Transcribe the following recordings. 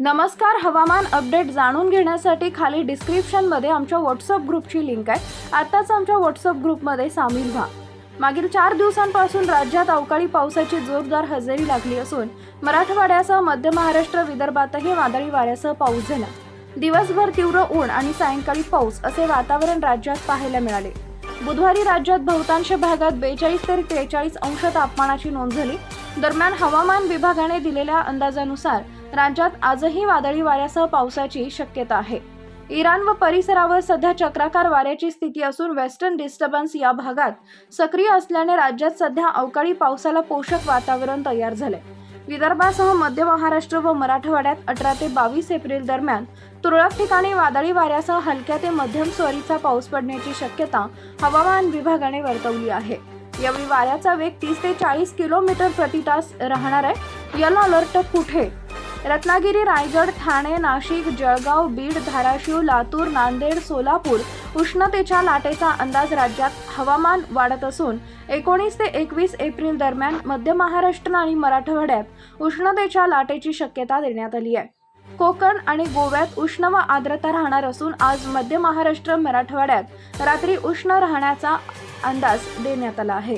नमस्कार हवामान अपडेट जाणून घेण्यासाठी खाली डिस्क्रिप्शनमध्ये आमच्या व्हॉट्सअप ग्रुपची लिंक आहे. आत्ताच आमच्या व्हॉट्सअप ग्रुपमध्ये सामील व्हा. मागील चार दिवसांपासून राज्यात अवकाळी पावसाची जोरदार हजेरी लागली असून मराठवाड्यासह मध्य महाराष्ट्र विदर्भातही वादळी वाऱ्यासह पाऊस झाला. दिवसभर तीव्र ऊन आणि सायंकाळी पाऊस असे वातावरण राज्यात पाहायला मिळाले. बुधवारी राज्यात बहुतांश भागात बेचाळीस ते त्रेचाळीस अंश तापमानाची नोंद झाली. दरम्यान हवामान विभागाने दिलेल्या अंदाजानुसार राज्यात आजही वादळी वाऱ्यासह पावसाची शक्यता आहे. इराण व परिसरावर सध्या चक्राकार वाऱ्याची स्थिती असून वेस्टर्न डिस्टर्बन्स या भागात सक्रिय असल्याने राज्यात सध्या अवकाळी पावसाला पोषक वातावरण तयार झाले विदर्भासह मध्य महाराष्ट्र व मराठवाड्यात अठरा ते बावीस एप्रिल दरम्यान तुरळक ठिकाणी वादळी वाऱ्यासह हलक्या ते मध्यम स्वरीचा पाऊस पडण्याची शक्यता हवामान विभागाने वर्तवली आहे. यावेळी वाऱ्याचा वेग तीस ते चाळीस किलोमीटर प्रति तास राहणार आहे. येलो अलर्ट कुठे? रत्नागिरी रायगड ठाणे नाशिक जळगाव बीड धाराशिव लातूर नांदेड सोलापूर उष्णतेच्या लाटेचा अंदाज राज्यात हवामान वाढत असून एकोणीस ते एकवीस एप्रिल दरम्यान मध्य महाराष्ट्र आणि मराठवाड्यात उष्णतेच्या लाटेची शक्यता देण्यात आली आहे. कोकण आणि गोव्यात उष्ण व आर्द्रता राहणार असून आज मध्य महाराष्ट्र मराठवाड्यात रात्री उष्ण राहण्याचा अंदाज देण्यात आला आहे.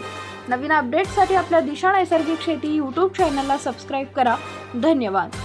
नवीन अपडेटसाठी आपल्या दिशा नैसर्गिक शेती यूट्यूब चॅनलला सबस्क्राईब करा. धन्यवाद.